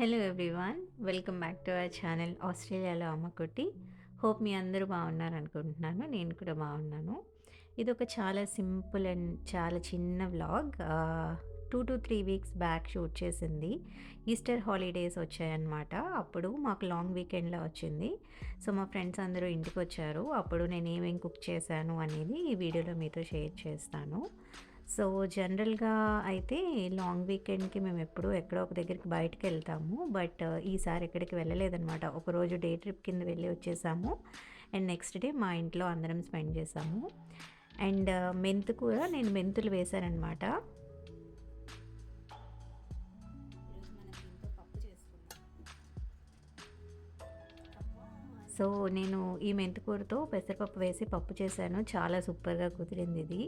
Hello everyone welcome back to our channel ఆస్ట్రేలియాలో అమ్మకొట్టి. Hope మీ అందరూ బాగున్నారు అనుకుంటున్నాను. నేను కూడా బాగున్నాను. ఇది ఒక చాలా సింపుల్ అండ్ చాలా చిన్న vlog. Two to three weeks back shoot చేసింది. ఈస్టర్ హాలిడేస్ వచ్చాయన్నమాట. అప్పుడు మాకు లాంగ్ వీకెండ్లో వచ్చింది. సో మా ఫ్రెండ్స్ అందరూ ఇంటికి వచ్చారు అప్పుడు నేను ఏమేమి కుక్ చేశాను అనేది ఈ వీడియోలో మీతో షేర్ చేస్తాను. సో జనరల్గా అయితే లాంగ్ వీకెండ్కి మేము ఎప్పుడూ ఎక్కడో ఒక దగ్గరికి బయటకు వెళ్తాము. బట్ ఈసారి ఎక్కడికి వెళ్ళలేదనమాట. ఒకరోజు డే ట్రిప్ కింద వెళ్ళి వచ్చేసాము. అండ్ నెక్స్ట్ డే మా ఇంట్లో అందరం స్పెండ్ చేసాము. అండ్ మెంతు కూర నేను మెంతులు వేశానమాట సో నేను ఈ మెంతికూరతో పెసరపప్పు వేసి పప్పు చేశాను. చాలా సూపర్గా కుదిరింది ఇది.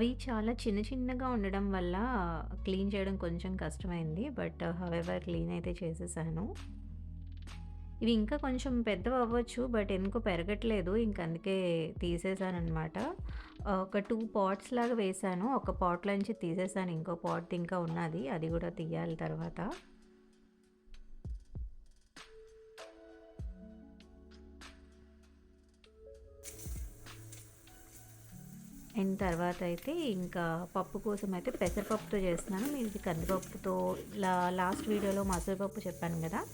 అవి చాలా చిన్న చిన్నగా ఉండడం వల్ల క్లీన్ చేయడం కొంచెం కష్టమైంది. బట్ హవెవర్ క్లీన్ అయితే చేసేసాను. ఇవి ఇంకా కొంచెం పెద్దవి అవ్వచ్చు బట్ ఎందుకో పెరగట్లేదు. ఇంక అందుకే తీసేసానమాట ఒక టూ పాట్స్ లాగా వేసాను. ఒక పాట్లోంచి తీసేసాను. ఇంకో పాట్ ఇంకా ఉన్నది. అది కూడా తీయాలి తర్వాత. అండ్ తర్వాత అయితే ఇంకా పప్పు కోసం అయితే పెసరపప్పుతో చేస్తున్నాను. మీరు కందిపప్పుతో లా లాస్ట్ వీడియోలో మసూరపప్పు చెప్పాను కదా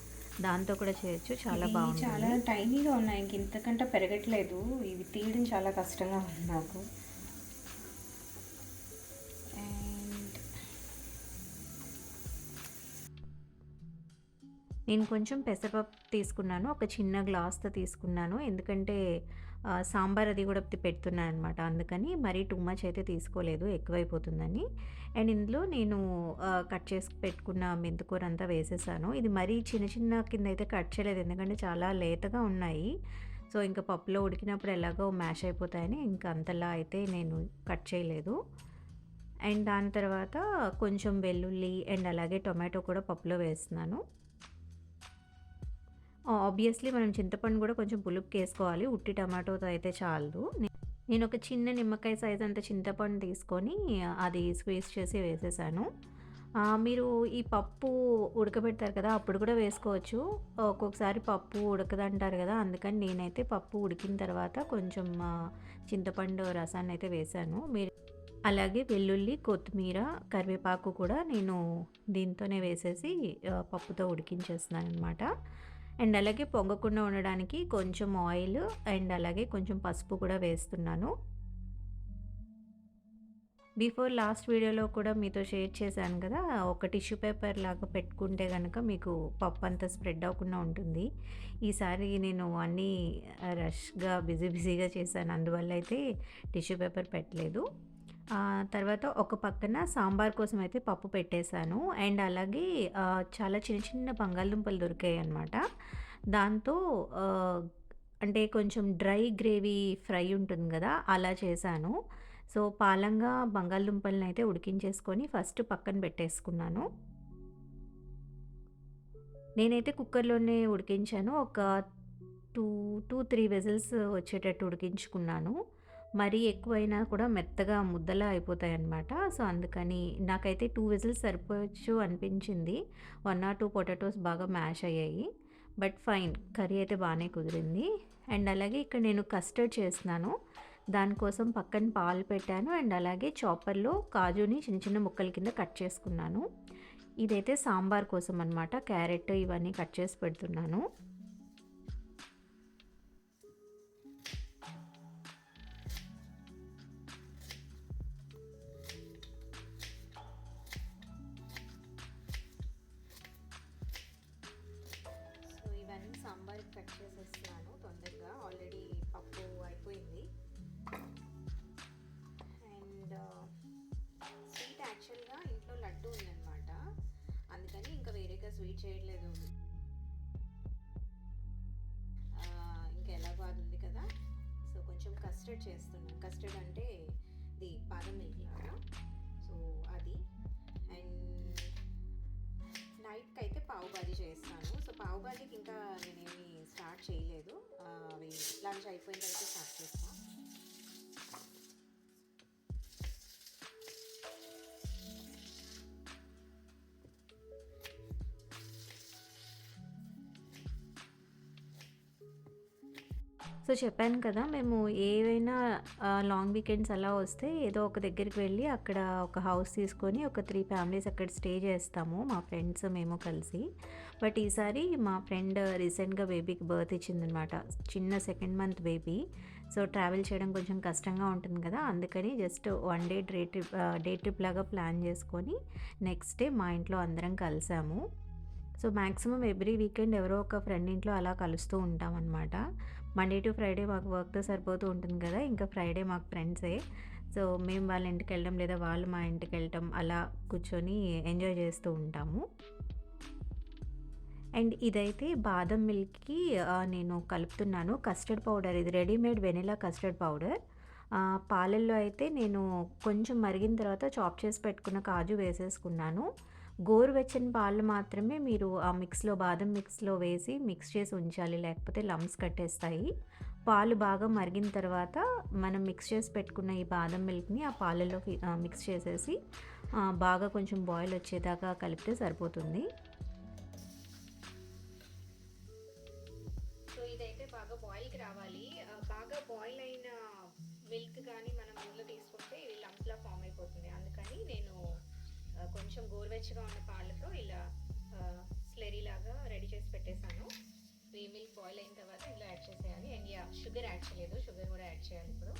దాంతో కూడా చేయొచ్చు. చాలా బాగుంది చాలా టైనీగా ఉన్నాయి. ఇంక ఇంతకంటే పెరగట్లేదు. ఇవి తీయడం చాలా కష్టంగా ఉంది నాకు. నేను కొంచెం పెసరపప్పు తీసుకున్నాను ఒక చిన్న గ్లాస్తో తీసుకున్నాను. ఎందుకంటే సాంబార్ అది కూడా పెడుతున్నాను అనమాట అందుకని మరీ టూ మచ్ అయితే తీసుకోలేదు ఎక్కువైపోతుందని. అండ్ ఇందులో నేను కట్ చేసి పెట్టుకున్న మెంతికూర అంతా వేసేసాను. ఇది మరీ చిన్న చిన్న కింద అయితే కట్ చేయలేదు ఎందుకంటే చాలా లేతగా ఉన్నాయి. సో ఇంకా పప్పులో ఉడికినప్పుడు ఎలాగో మ్యాష్ అయిపోతాయని ఇంకా అంతలా అయితే నేను కట్ చేయలేదు. అండ్ దాని తర్వాత కొంచెం వెల్లుల్లి అండ్ అలాగే టొమాటో కూడా పప్పులో వేస్తున్నాను. ఆబ్వియస్లీ మనం చింతపండు కూడా కొంచెం పులుపుకి వేసుకోవాలి ఉట్టి టమాటోతో అయితే చాలు నేను ఒక చిన్న నిమ్మకాయ సైజ్ అంత చింతపండు తీసుకొని అది స్క్వీజ్ చేసి వేసేసాను. మీరు ఈ పప్పు ఉడకబెడతారు కదా అప్పుడు కూడా వేసుకోవచ్చు. ఒక్కొక్కసారి పప్పు ఉడకదంటారు కదా అందుకని నేనైతే పప్పు ఉడికిన తర్వాత కొంచెం చింతపండు రసాన్ని అయితే వేశాను మీరు అలాగే వెల్లుల్లి కొత్తిమీర కరివేపాకు కూడా నేను దీంతోనే వేసేసి పప్పుతో ఉడికించేస్తున్నాను అనమాట అండ్ అలాగే పొంగకుండా ఉండడానికి కొంచెం ఆయిల్ అండ్ అలాగే కొంచెం పసుపు కూడా వేస్తున్నాను. బిఫోర్ లాస్ట్ వీడియోలో కూడా మీతో షేర్ చేశాను కదా ఒక టిష్యూ పేపర్ లాగా పెట్టుకుంటే కనుక మీకు పప్పు అంతా స్ప్రెడ్ అవ్వకుండా ఉంటుంది. ఈసారి నేను అన్నీ రష్గా బిజీ బిజీగా చేశాను అందువల్ల అయితే టిష్యూ పేపర్ పెట్టలేదు. తర్వాత ఒక పక్కన సాంబార్ కోసం అయితే పప్పు పెట్టేశాను. అండ్ అలాగే చాలా చిన్న చిన్న బంగాళదుంపలు దొరికాయి అనమాట దాంతో అంటే కొంచెం డ్రై గ్రేవీ ఫ్రై ఉంటుంది కదా అలా చేశాను. సో పాలంగా బంగాళదుంపలను అయితే ఉడికించేసుకొని ఫస్ట్ పక్కన పెట్టేసుకున్నాను. నేనైతే కుక్కర్లోనే ఉడికించాను. ఒక టూ టూ త్రీ వెజిల్స్ వచ్చేటట్టు ఉడికించుకున్నాను. మరీ ఎక్కువైనా కూడా మెత్తగా ముద్దలా అయిపోతాయి అన్నమాట సో అందుకని నాకైతే టూ విజిల్స్ సరిపోవచ్చు అనిపించింది. వన్ ఆర్ టూ పొటాటోస్ బాగా మ్యాష్ అయ్యాయి. బట్ ఫైన్ కర్రీ అయితే బాగానే కుదిరింది. అండ్ అలాగే ఇక్కడ నేను కస్టర్డ్ చేస్తున్నాను. దానికోసం పక్కన పాలు పెట్టాను. అండ్ అలాగే చాపర్లో కాజుని చిన్న చిన్న ముక్కల కింద కట్ చేసుకున్నాను. ఇదైతే సాంబార్ కోసం అనమాట క్యారెట్ ఇవన్నీ కట్ చేసి పెడుతున్నాను. వేరేగా చేయట్లేదు ఇంకా ఎలాగో అది ఉంది కదా? సో కొంచెం కస్టర్డ్ చేస్తున్నాను కస్టర్డ్ అంటే ఇది బాదం మిల్క్ లాగా. సో అది. అండ్ నైట్కి అయితే పావు బాజీ చేస్తాను. సో పావు బాజీకి ఇంకా నేనేమి స్టార్ట్ చేయలేదు. అవి లంచ్ అయిపోయిన తర్వాత స్టార్ట్ చేస్తాను. సో చెప్పాను కదా మేము ఏవైనా లాంగ్ వీకెండ్స్ అలా వస్తే ఏదో ఒక దగ్గరికి వెళ్ళి అక్కడ ఒక హౌస్ తీసుకొని ఒక త్రీ ఫ్యామిలీస్ అక్కడ స్టే చేస్తాము. మా ఫ్రెండ్స్ మేము కలిసి. బట్ ఈసారి మా ఫ్రెండ్ రీసెంట్‌గా బేబీకి బర్త్ ఇచ్చిందనమాట. చిన్న second month baby. So travel చేయడం కొంచెం కష్టంగా ఉంటుంది కదా! అందుకని just one day day trip day trip లాగా ప్లాన్ చేసుకొని నెక్స్ట్ డే మా ఇంట్లో అందరం కలిసాము. సో మాక్సిమం ఎవ్రీ వీకెండ్ ఎవరో ఒక ఫ్రెండ్ ఇంట్లో అలా కలుస్తూ ఉంటామనమాట. మండే టు ఫ్రైడే మాకు వర్క్‌తో సరిపోతూ ఉంటుంది కదా! ఇంకా ఫ్రైడే మాకు ఫ్రెండ్సే. సో మేము వాళ్ళ ఇంటికెళ్ళడం లేదా వాళ్ళు మా ఇంటికెళ్ళటం అలా కూర్చొని ఎంజాయ్ చేస్తూ ఉంటాము. అండ్ ఇదైతే బాదం మిల్క్‌కి నేను కలుపుతున్నాను. కస్టర్డ్ పౌడర్ ఇది రెడీమేడ్ వెనిలా కస్టర్డ్ పౌడర్. పాలల్లో అయితే నేను కొంచెం మరిగిన తర్వాత చాప్ చేసి పెట్టుకున్న కాజు వేసేసుకున్నాను. గోరువెచ్చని పాలు మాత్రమే మీరు ఆ మిక్స్‌లో బాదం మిక్స్‌లో వేసి మిక్స్ చేసి ఉంచాలి. లేకపోతే లమ్స్ కట్టేస్తాయి. పాలు బాగా మరిగిన తర్వాత మనం మిక్స్ చేసి పెట్టుకున్న ఈ బాదం మిల్క్‌ని ఆ పాలలో మిక్స్ చేసేసి బాగా కొంచెం బాయిల్ వచ్చేదాకా కలిపితే సరిపోతుంది. సో ఇదైతే బాగా బాయిల్‌కి రావాలి. బాగా బాయిల్ అయిన మిల్క్ కానీ మనం ఇందులో తీసుకుంటే ఇది లంప్లా ఫామ్ అయిపోతుంది. అందుకని నేను కొంచెం గోరువెచ్చగా ఉన్న పాలతో ఇలా స్లెరీ లాగా రెడీ చేసి పెట్టేశాను ఈ మిల్క్ బాయిల్ అయిన తర్వాత ఇలా యాడ్ చేసేయాలి. అండ్ యా షుగర్ యాడ్ చేయలేదు. షుగర్ కూడా యాడ్ చేయాలి ఇప్పుడు.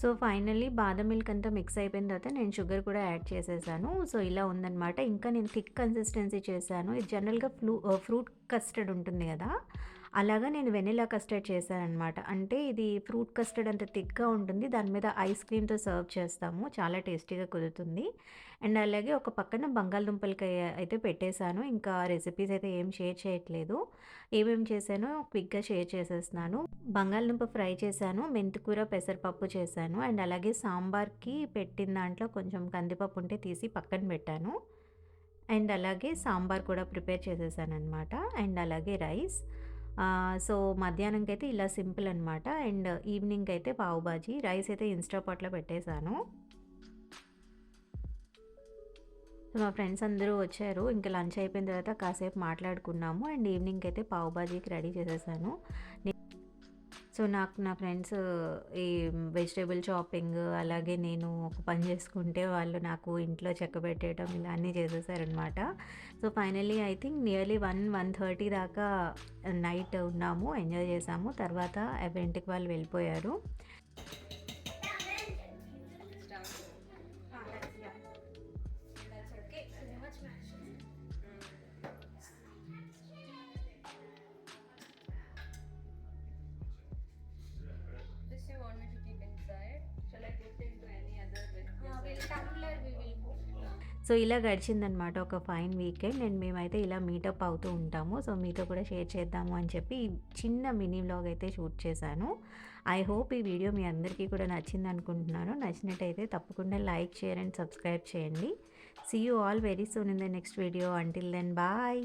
సో ఫైనల్లీ బాదం మిల్క్ అంతా మిక్స్ అయిపోయిన తర్వాత నేను షుగర్ కూడా యాడ్ చేసేసాను. సో ఇలా ఉందనమాట. ఇంకా నేను థిక్ కన్సిస్టెన్సీ చేశాను. ఇది జనరల్‌గా ఫ్లూ ఫ్రూట్ కస్టర్డ్ ఉంటుంది కదా! అలాగా నేను వెనిలా కస్టర్డ్ చేశానమాట అంటే ఇది ఫ్రూట్ కస్టర్డ్ అంత థిక్‌గా ఉంటుంది. దాని మీద ఐస్ క్రీమ్‌తో సర్వ్ చేస్తాము. చాలా టేస్టీగా కుదురుతుంది. అండ్ అలాగే ఒక పక్కన బంగాళదుంపలకి అయితే పెట్టేశాను ఇంకా రెసిపీస్ అయితే ఏం షేర్ చేయట్లేదు. ఏమేమి చేశానో క్విక్‌గా షేర్ చేసేస్తున్నాను. బంగాళదుంప ఫ్రై చేశాను. మెంతికూర, పెసరపప్పు చేశాను. అండ్ అలాగే సాంబార్‌కి పెట్టిన దాంట్లో కొంచెం కందిపప్పు ఉంటే తీసి పక్కన పెట్టాను. అండ్ అలాగే సాంబార్ కూడా ప్రిపేర్ చేసేసాననమాట. అండ్ అలాగే రైస్. సో సో మధ్యాహ్నంకైతే ఇలా సింపుల్ అనమాట. అండ్ ఈవినింగ్ అయితే పావు బాజీ. రైస్ అయితే ఇన్‌స్టా పాట్‌లో సో మా ఫ్రెండ్స్ అందరూ వచ్చారు. ఇంకా లంచ్ అయిపోయిన తర్వాత కాసేపు మాట్లాడుకున్నాము. అండ్ ఈవినింగ్ అయితే పావు బాజీకి రెడీ చేసేసాను. సో నాకు నా ఫ్రెండ్స్ ఈ వెజిటేబుల్ షాపింగ్ అలాగే నేను ఒక పని చేసుకుంటే వాళ్ళు నాకు ఇంట్లో చెక్క పెట్టేయడం ఇలా అన్నీ చేసేసారనమాట. So finally I think nearly 1, 1:30 దాకా నైట్ ఉన్నాము. ఎంజాయ్ చేసాము. తర్వాత ఎవరింటికి వాళ్ళు వెళ్ళిపోయారు. సో ఇలా గడిచిందనమాట ఒక ఫైన్ వీకెండ్. అండ్ మేమైతే ఇలా మీటప్ అవుతూ ఉంటాము. సో మీతో కూడా షేర్ చేద్దాము అని చెప్పి చిన్న మినీ వ్లాగ్ అయితే షూట్ చేశాను. ఐ హోప్ ఈ వీడియో మీ అందరికీ కూడా నచ్చింది అనుకుంటున్నాను నచ్చినట్టయితే తప్పకుండా లైక్, షేర్ అండ్ సబ్స్క్రైబ్ చేయండి. See you all very soon in the next video. Until then bye.